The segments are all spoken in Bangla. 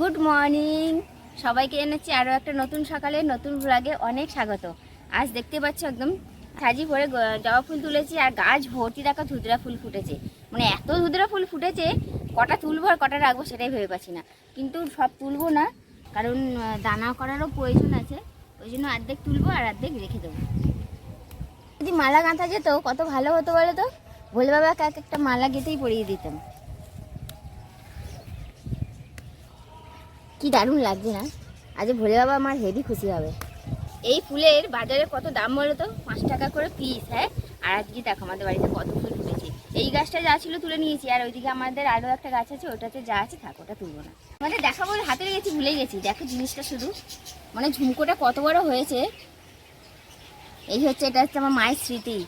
গুড মর্নিং সবাইকে এনেছি আরও একটা নতুন সকালে, নতুন ব্লগে অনেক স্বাগত। আজ দেখতে পাচ্ছ একদম সাজি ভরে জবা ফুল তুলেছি আর গাছ ভর্তি দেখো ধুদরা ফুল ফুটেছে। মানে এত ধুদরা ফুল ফুটেছে, কটা তুলবো আর কটা রাখব সেটাই ভেবে পাচ্ছি না। কিন্তু সব তুলবো না, কারণ দানা করারও প্রয়োজন আছে। ওই জন্য অর্ধেক তুলবো আর অর্ধেক রেখে দেবো। যদি মালা গাঁথা যেত, কত ভালো হতো বলো তো? ভোলে বাবাকে এক একটা মালা গেঁথেই পরিয়ে দিতাম। কি দারুণ লাগছে না? আজ ভোলে বাবা আমার হেভি খুশি হবে। এই ফুলের বাজারে কত দাম বলো তো? পাঁচ টাকা করে পিস হ্যাঁ? আর আজকে দেখো, আমাদের বাড়িতে কত ফুল ফুটেছে। এই গাছটা যা ছিল তুলে নিয়েছি, আর ওইদিকে আমাদের আরও একটা গাছ আছে, ওটাতে যা আছে থাক, ওটা তুলবো না। আমাদের দেখাবো বলে হাতে গেছি ভুলে গেছি। দেখো জিনিসটা শুধু। মানে ঝুমকোটা কত বড় হয়েছে। এই হচ্ছে, এটা হচ্ছে আমার মায়ের স্মৃতি।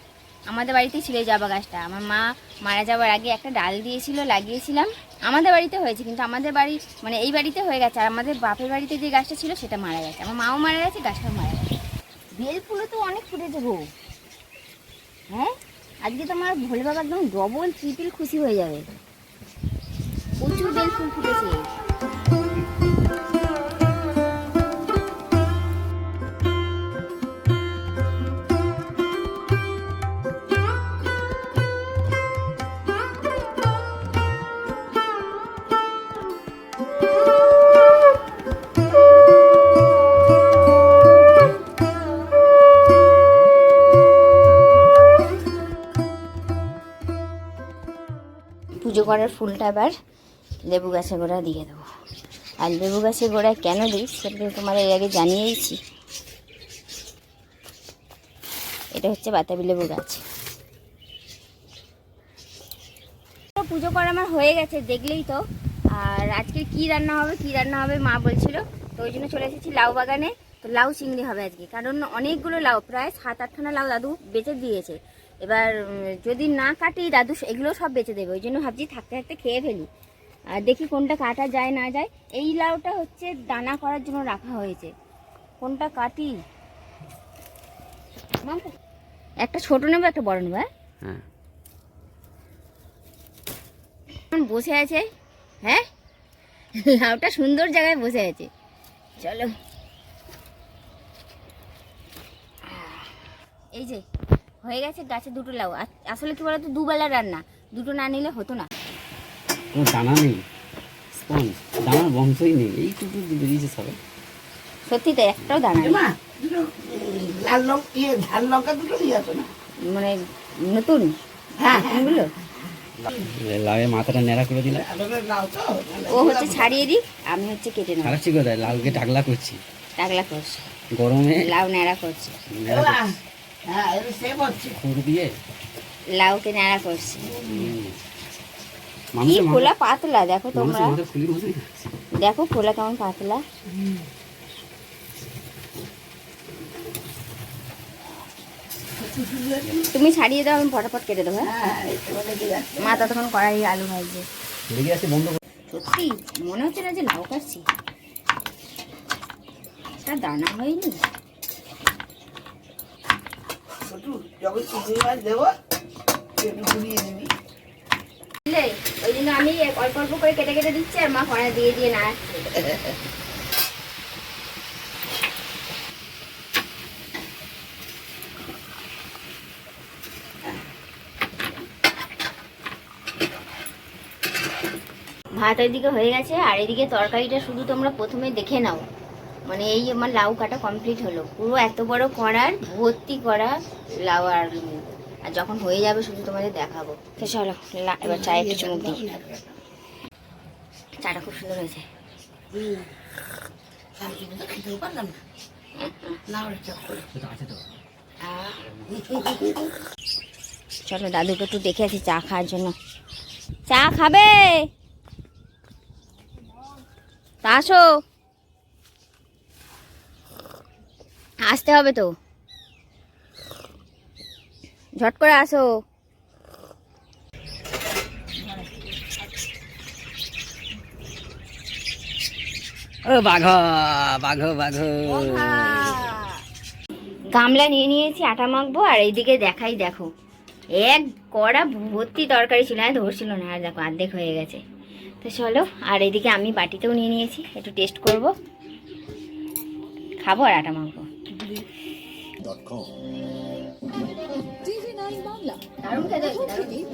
আমাদের ছিল এই জবা গাছটা। আমার মা মারা যাওয়ার আগে একটা ডাল দিয়েছিল, লাগিয়েছিলাম। আমাদের বাড়িতে হয়েছে, কিন্তু আমাদের বাড়ি মানে এই বাড়িতে হয়ে গেছে, আর আমাদের বাপের বাড়িতে যে গাছটা ছিল সেটা মারা গেছে। আমার মাও মারা গেছে, গাছটাও মারা গেছে। বেল ফুলে তো অনেক ফুটেছে গো। হ্যাঁ? আজকে তো আমার ভোলে বাবা একদম ডবল ট্রিপল খুশি হয়ে যাবে। প্রচুর বেল ফুল ফুটেছে। করার ফুলটা এবার লেবু গাছের গোড়া দিয়ে দেবো। আর লেবু গাছের গোড়ায় কেন দিই সেটা তোমার এর আগে জানিয়েইছি। এটা হচ্ছে বাতাবি লেবু গাছ। পুজো করা আমার হয়ে গেছে, দেখলেই তো। আর আজকে কি রান্না হবে, কি রান্না হবে মা বলছিল। তো ওই জন্য চলে এসেছি লাউ বাগানে। তো লাউ চিংড়ি হবে আজকে। কারণ অনেকগুলো লাউ, প্রায় সাত আটখানা লাউ দাদু বেঁচে দিয়েছে। এবার যদি না কাটি দাদু এগুলো সব বেচে দেবে। ওই জন্য ভাবছি থাকতে থাকতে খেয়ে ফেলি। আর দেখি কোনটা কাটা যায় না যায়। এই লাউটা হচ্ছে দানা করার জন্য রাখা হয়েছে। কোনটা কাটি? একটা ছোট নেব একটা বড় নেব হ্যাঁ? হ্যাঁ। বসে আছে হ্যাঁ? লাউটা সুন্দর জায়গায় বসে আছে। চলো। এই যে হয়ে গেছে গাছে দুটো লাউ। আসলে কি বলতো দুবেলা রান্না দুটো না নিলে হতো না। কোনো দানা নেই। স্পঞ্জ দানার বংশই নেই। এইটুকু বেরিয়েছে সবাই। সত্যি তো একটাও দানা নেই। লাল লঙ্কা ইয়ে ঝাল লঙ্কা দুটো নিয়ে আসো না। মানে নতুন? হ্যাঁ হ্যাঁ। এগুলো? লাউয়ের মাথাটা ন্যাড়া করে তো ও হচ্ছে ছাড়িয়ে আমি হচ্ছে কেটে নেব। লাউকে টাকলা করছি। টাকলা করছি। গরমে লাউ ন্যাড়া করছি। ন্যাড়া বাবা, করছি। হ্যাঁ এটা সেভ হচ্ছে দিয়ে লাউকে ন্যাড়া করছি কি খোলা পাতলা দেখো তোমরা। মানুষের মাথা খুলি বসে দেখো খোলা কেমন পাতলা। তুমি ছাড়িয়ে দাও আমি ফটাফট কেটে দেবো হ্যাঁ? হ্যাঁ এবারে ঠিক মা ততক্ষণ কড়াই আলু ভাজছে সত্যি মনে হচ্ছে না যে লাউ কাটছি। তা দানা হয়নি ছোটু যখন চিংড়ি মাছ দেবো একটু ঘুরিয়ে দিবি। ওই জন্য আমি অল্প অল্প করে কেটে কেটে দিচ্ছি, আর মা কড়াই দিয়ে দিয়ে না ভাত ওইদিকে হয়ে গেছে, আর এদিকে তরকারিটা শুধু তোমরা প্রথমে দেখে নাও। মানে এই আমার লাউ কাটা কমপ্লিট হলো। পুরো এত বড় করার ভর্তি করা লাউ আর আর যখন হয়ে যাবে শুধু তোমাদের দেখাবো। চলো এবার চায়ে একটু চুমুক দিই। চাটা খুব সুন্দর হয়েছে। চলো দাদুকে একটু দেখে আছি চা খাওয়ার জন্য। চা খাবে? তা আসো। আসতে হবে তো। ঝট করে আসো। ও বাঘ বাঘ বাঘ। গামলা নিয়ে নিয়েছি আটা মাখবো আর এইদিকে দেখাই দেখো। এক কড়া ভর্তি তরকারি ছিল না ধরছিল না আর দেখো অর্ধেক হয়ে গেছে। তো চলো আর এদিকে আমি বাটিতেও নিয়ে নিয়েছি একটু টেস্ট করব। খাব আর আটা মাখবো। দারুণ খেতে হয়েছে দারুণ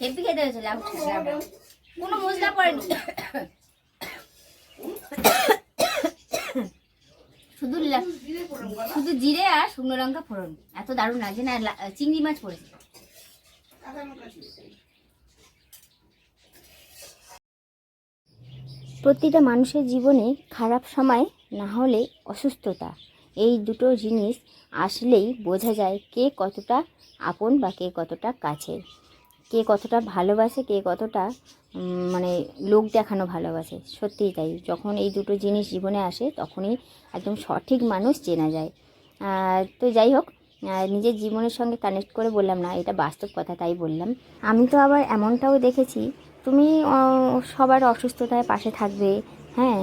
হেভি খেতে হয়েছে লাউ লাউটা। কোনো মশলা পড়েনি। শুধু শুধু জিরে আর শুকনো লঙ্কা ফোড়ন। এত দারুণ লাগছে না চিংড়ি মাছ পড়েছে। প্রতিটা মানুষের জীবনে খারাপ সময় না হলে অসুস্থতা। এই দুটো জিনিস আসলেই বোঝা যায় কে কতটা আপন বা কে কতটা কাছের। কে কতটা ভালোবাসে, কে কতটা মানে লোক দেখানো ভালোবাসে। সত্যিই তাই। যখন এই দুটো জিনিস জীবনে আসে, তখনই একদম সঠিক মানুষ চেনা যায়। তো যাই হোক নিজের জীবনের সঙ্গে কানেক্ট করে বললাম না, এটা বাস্তব কথা তাই বললাম। আমি তো আবার এমনটাও দেখেছি, তুমি সবার অসুস্থতায় পাশে থাকবে হ্যাঁ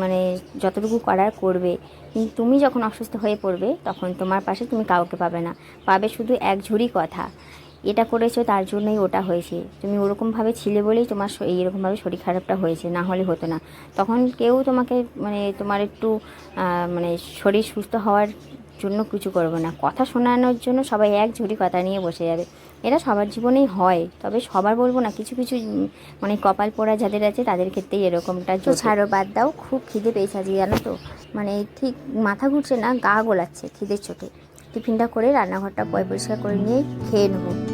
মানে যতটুকু করার করবে। কিন্তু তুমি যখন অসুস্থ হয়ে পড়বে, তখন তোমার পাশে তুমি কাউকে পাবে না। পাবে শুধু এক ঝুড়ি কথা। এটা করেছ, তার জন্যই ওটা হয়েছে। তুমি ওরকমভাবে ছিলে বলেই তোমার এইরকমভাবে শরীর খারাপটা হয়েছে, না হলে হতো না। তখন কেউ তোমাকে মানে তোমার একটু মানে শরীর সুস্থ হওয়ার জন্য কিছু করবে না। কথা শোনানোর জন্য সবাই এক ঝুড়ি কথা নিয়ে বসে যাবে। এটা সবার জীবনেই হয়। তবে সবার বলব না কিছু কিছু মানে কপাল পোড়া যাদের আছে তাদের ক্ষেত্রেই এরকমটা ছাড়ো বাদ দাও খুব খিদে পেয়েছে আজকে জানো তো? মানে ঠিক মাথা ঘুরছে না গা গোলাচ্ছে খিদের চোটে। টিফিনটা করে রান্নাঘরটা পয় পরিষ্কার করে নিয়ে খেয়ে নেব।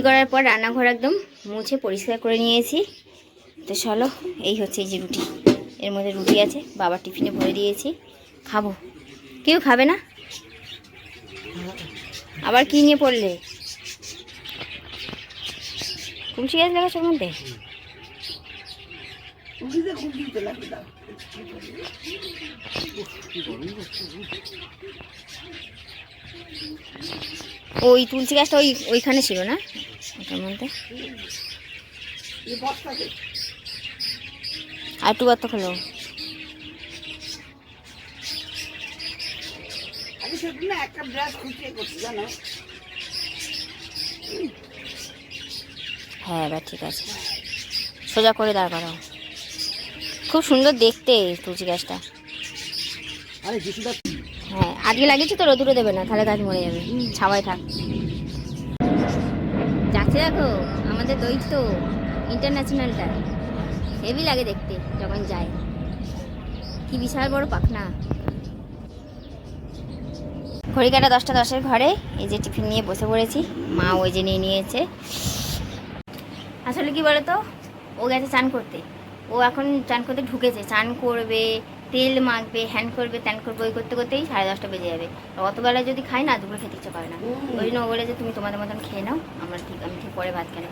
রুটি করার পর রান্নাঘর একদম মুছে পরিষ্কার করে নিয়েছি। তো চলো, এই হচ্ছে এই যে রুটি। এর মধ্যে রুটি আছে বাবার টিফিনে ভরে দিয়েছি। খাব। কেউ খাবে না? আবার কি নিয়ে পড়লে? তুলসী গাছ লাগাচ্ছ মধ্যে? ওই তুলসী গাছটা ওই ওইখানে ছিল না? ওটার মধ্যে। আর একটু গর্ত খোলো। একটা ব্রাশ করছি জানো? হ্যাঁ এবার ঠিক আছে। সোজা করে দাঁড় করাও। খুব সুন্দর দেখতে তুলসী গাছটা। হ্যাঁ আজকে লাগিয়েছি তো রোদুরে দেবে না তাহলে গাছ মরে যাবে। ছাওয়াই থাক। যাচ্ছে দেখো, আমাদের দৈত্য ইন্টারন্যাশনালটা হেভি লাগে দেখতে যখন যায়। কি বিশাল বড় পাখনা। ঘড়ি কাটা দশটা দশের ঘরে, এই যে টিফিন নিয়ে বসে পড়েছি। মা ওই যে নিয়ে নিয়েছে। আসলে কি বলতো? ও গেছে চান করতে। ও এখন চান করতে ঢুকেছে। চান করবে তেল মাখবে হ্যান করবে ত্যান করবে ওই করতে করতেই সাড়ে দশটা বেজে যাবে। অতবেলা যদি খাই না দুপুরে খেতে ইচ্ছে করে না। ওই জন্য ও বলে যে তুমি তোমাদের মতন খেয়ে নাও আমরা ঠিক আমি ঠিক পরে ভাত কেন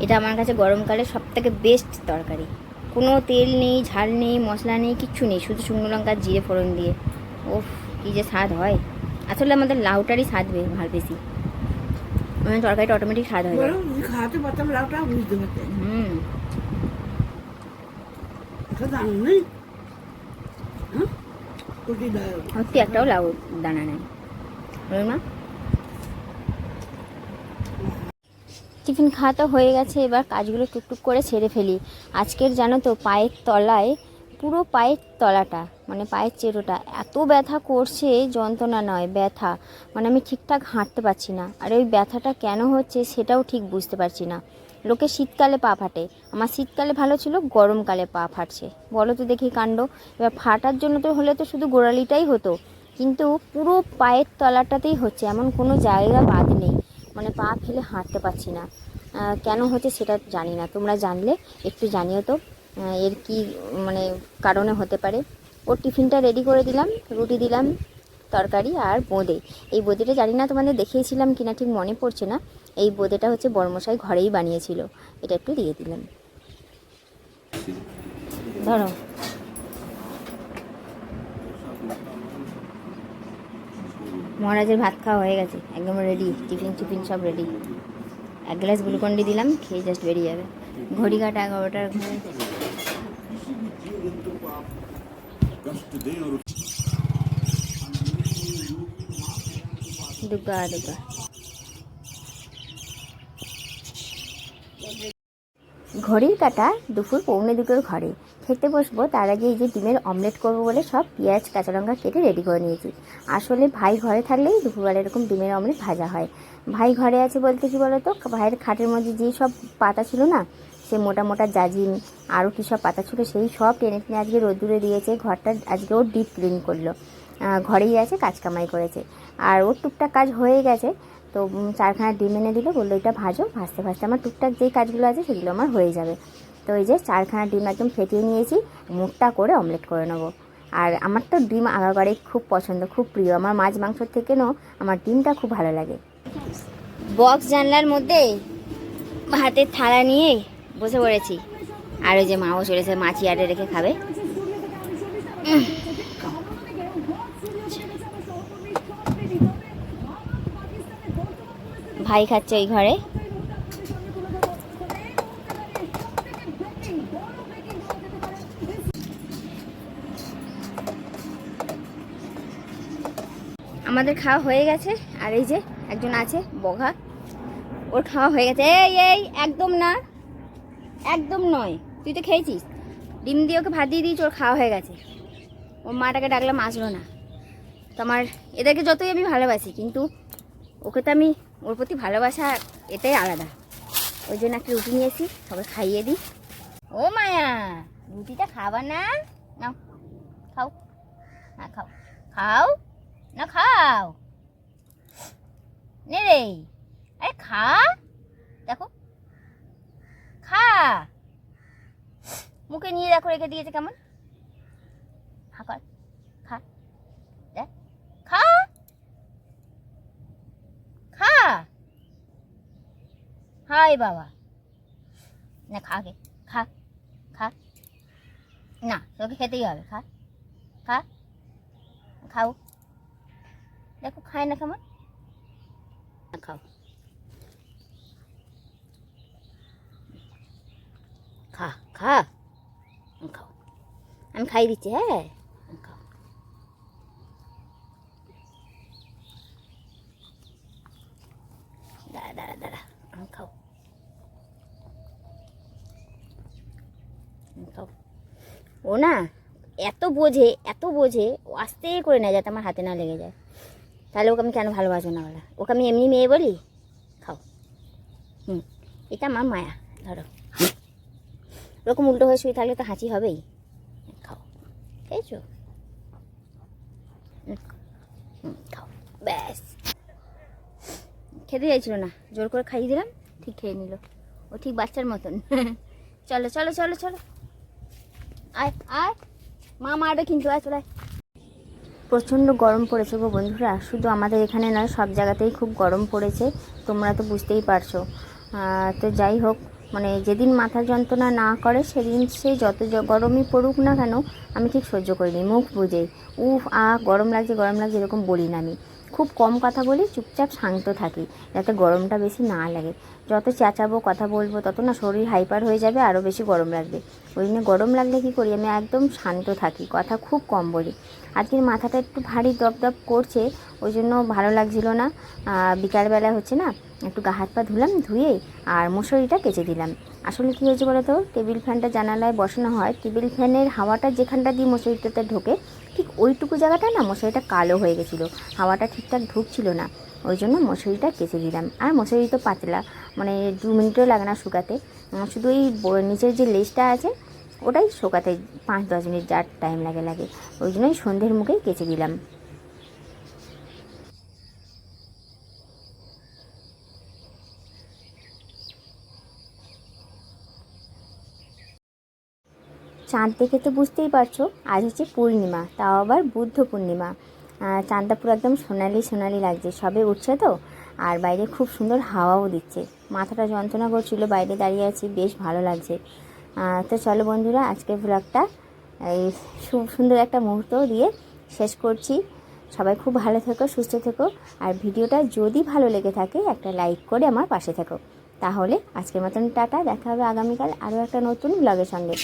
এটা আমার কাছে গরমকালে সব থেকে বেস্ট তরকারি। কোনো তেল নেই ঝাল নেই মশলা নেই কিচ্ছু নেই। শুধু শুকনো লঙ্কা জিরে ফোড়ন দিয়ে। ওফ কী যে স্বাদ হয়। আসলে আমাদের লাউটারই স্বাদ বে- ভালো বেশি। মানে তরকারিটা অটোমেটিক স্বাদ হয় খাওয়াতে পারতাম লাউটা বুঝতে হুম এটা দাম নেই হ্যাঁ কোটি দাও সত্যি একটাও লাউ টিফিন খাওয়া তো হয়ে গেছে, এবার কাজগুলো টুকটুক করে ছেড়ে ফেলি। আজকের জানো তো পায়ের তলায়, পুরো পায়ের তলাটা মানে পায়ের চেরোটা, এত ব্যথা করছে, যন্ত্রণা নয়, ব্যথা। মানে আমি ঠিকঠাক হাঁটতে পারছি না। আর ওই ব্যথাটা কেন হচ্ছে সেটাও ঠিক বুঝতে পারছি না। লোকে শীতকালে পা ফাটে। আমার শীতকালে ভালো ছিল, গরমকালে পা ফাটছে। বলো তো দেখি কাণ্ড। এবার ফাটার জন্য তো হলে তো শুধু গোড়ালিটাই হতো। কিন্তু পুরো পায়ের তলাটাতেই হচ্ছে, এমন কোনো জায়গা বাদ নেই। মানে পা ফেলে হাঁটতে পারছি না। কেন হচ্ছে সেটা জানি না। তোমরা জানলে, একটু জানিও তো। এর কি মানে কারণে হতে পারে? ওর টিফিনটা রেডি করে দিলাম, রুটি দিলাম, তরকারি আর বোঁদে। এই বোঁদেটা জানি না তোমাদের দেখিয়েছিলাম কিনা, ঠিক মনে পড়ছে না। এই বোঁদেটা হচ্ছে বর্মশাই ঘরেই বানিয়েছিল। এটা একটু দিয়ে দিলাম ধরো। মহারাজের ভাত খাওয়া হয়ে গেছে। একদম রেডি টিফিন টিফিন সব রেডি এক গ্লাস গ্লুকন্ডি দিলাম, খেয়ে জাস্ট বেরিয়ে যাবে। ঘড়ি কাটা এগারোটার ঘরে দুগা ঘড়ির কাটা দুপুর পৌনে দুটোর ঘরে। খেতে বসবো, তার আগে এই যে ডিমের অমলেট করব বলে সব পেঁয়াজ, কাঁচা লঙ্কা কেটে রেডি করে নিয়েছি। আসলে ভাই ঘরে থাকলেই দুপুরবেলা এরকম ডিমের অমলেট ভাজা হয়। ভাই ঘরে আছে বলতে কি বলতো? ভাইয়ের খাটের মধ্যে যে সব পাতা ছিল না, সে মোটা মোটা জাজিম, আরও কী সব পাতা ছিল, সেই সব টেনে টেনে আজকে রোদ্দুরে দিয়েছে, ঘরটা আজকে ও ডিপ ক্লিন করল। ঘরেই আছে, কাজ কামাই করেছে। আর ওর টুকটাক কাজ হয়ে গেছে। তো চারখানা ডিম এনে দিল, বলল, এটা ভাজো, ভাজতে ভাজতে আমার টুকটাক যেই কাজগুলো আছে সেগুলো আমার হয়ে যাবে। তো এই যে চারখানা ডিম একদম ফেটিয়ে নিয়েছি, মুখটা করে অমলেট করে নেব। আর আমার তো ডিম আগাগড়ে খুব পছন্দ, খুব প্রিয়। আমার মাছ মাংসর থেকেও আমার ডিমটা খুব ভালো লাগে। বক্স জানলার মধ্যে হাতের থালা নিয়ে বসে পড়েছি। আর ওই যে মাও চলেছে, মাছি আটে রেখে খাবে। ভাই খাচ্ছে ওই ঘরে। আমাদের খাওয়া হয়ে গেছে, আর এই যে একজন আছে, বঘা। ওর খাওয়া হয়ে গেছে। এই এই, একদম না। একদম নয়। তুই তো খেয়েছিস। ডিম দিয়ে ওকে ভাত দিয়ে দিয়েছি, ওর খাওয়া হয়ে গেছে। ওর মাটাকে ডাকলাম, আসলো না। তো আমার, এদেরকে যতই আমি ভালোবাসি, কিন্তু ওকে তো আমি ওর প্রতি ভালোবাসা এটাই আলাদা। ওই জন্য একটা রুটি নিয়েছি, সবাই খাইয়ে দিই। ও মায়া, রুটিটা খাবার না? নাও, খাও। হ্যাঁ খাও। খাও? না, খাও। নে রে। আরে খা। দেখো। খা। মুখে নিয়ে দেখো রেখে দিয়েছে কেমন খা কর খা দেখ খা খা হাই বাবা। না, খা গে খা খা। না, তোকে খেতেই হবে, খা খা, খাও। দেখো, খায় না কেমন? খাও। খা খা, খাও। আমি খাই দিচ্ছি হ্যাঁ হুম, খাও দাঁড়া দাঁড়া দাঁড়া হুম, খাও হুম, খাও ও না, এত বোঝে এত বোঝে, ও আস্তে করে নেয় যাতে আমার হাতে না লেগে যায়। তাহলে ওকে আমি কেন ভালোবাসবো না বলা? ওকে আমি এমনি মেয়ে বলি? খাও। হুম, এটা আমার মায়া, ধরো। ওরকম উল্টো হয়ে শুয়ে থাকলে তো হাঁচি হবেই। খাও। খেয়েছো? খাও। ব্যাস। খেতে চাইছিল না, জোর করে খাইয়ে দিলাম, ঠিক খেয়ে নিল। ও ঠিক বাচ্চার মতন। চলো চলো চলো চলো। আয় মা মারবে কিন্তু প্রচণ্ড গরম পড়েছে গো বন্ধুরা। শুধু আমাদের এখানে নয়, সব জায়গাতেই খুব গরম পড়েছে। তোমরা তো বুঝতেই পারছ। তো যাই হোক মানে যেদিন মাথা যন্ত্রণা না করে, সেদিন সে যত গরমই পড়ুক না কেন, আমি ঠিক সহ্য করিনি, মুখ বুঝেই উফ আ গরম লাগছে গরম লাগছে, এরকম বলি না আমি। খুব কম কথা বলি, চুপচাপ শান্ত থাকি, যাতে গরমটা বেশি না লাগে। যত চেঁচাবো, কথা বলব, তত না শরীর হাইপার হয়ে যাবে আরও বেশি গরম লাগবে। ওই জন্য গরম লাগলে কী করি, আমি একদম শান্ত থাকি, কথা খুব কম বলি। আজকের মাথাটা একটু ভারী দপ দপ করছে, ওই জন্য ভালো লাগছিল না। বিকালবেলা হচ্ছে না, একটু গা হাত পা ধুলাম, ধুয়ে আর মশারিটা কেচে দিলাম। আসলে কী হয়েছে বলো তো টেবিল ফ্যানটা জানালায় বসানো হয়, টেবিল ফ্যানের হাওয়াটা যেখানটা দিয়ে মশারিটাতে ঢোকে ঠিক ওইটুকু জায়গাটা না মশারিটা কালো হয়ে গেছিল, হাওয়াটা ঠিকঠাক ঢুকছিল না, ওই জন্য মশারিটা কেচে দিলাম। আর মশারি তো পাতলা মানে দু মিনিটও লাগে না শুকাতে। শুধু ওই নিচের যে লেজটা আছে, ওটাই শোকাতে পাঁচ দশ মিনিট যার টাইম লাগে লাগে। ওই জন্যই সন্ধ্যের মুখেই কেচে দিলাম। চাঁদ দেখে তো বুঝতেই পারছ, আজ হচ্ছে পূর্ণিমা, তাও আবার বুদ্ধ পূর্ণিমা। চাঁদটা পুরো একদম সোনালি সোনালি লাগছে, সবে উঠছে তো, আর বাইরে খুব সুন্দর হাওয়াও দিচ্ছে। মাথাটা যন্ত্রণা করছিল, বাইরে দাঁড়িয়ে আছি, বেশ ভালো লাগছে। তো চলো বন্ধুরা আজকের ব্লগটা এই সুন্দর একটা মুহূর্ত দিয়ে শেষ করছি। সবাই খুব ভালো থেকো, সুস্থ থেকো, আর ভিডিওটা যদি ভালো লেগে থাকে, একটা লাইক করে আমার পাশে থেকো। তাহলে আজকের মতন টাটা, দেখা হবে আগামীকাল আরও একটা নতুন ব্লগের সঙ্গে।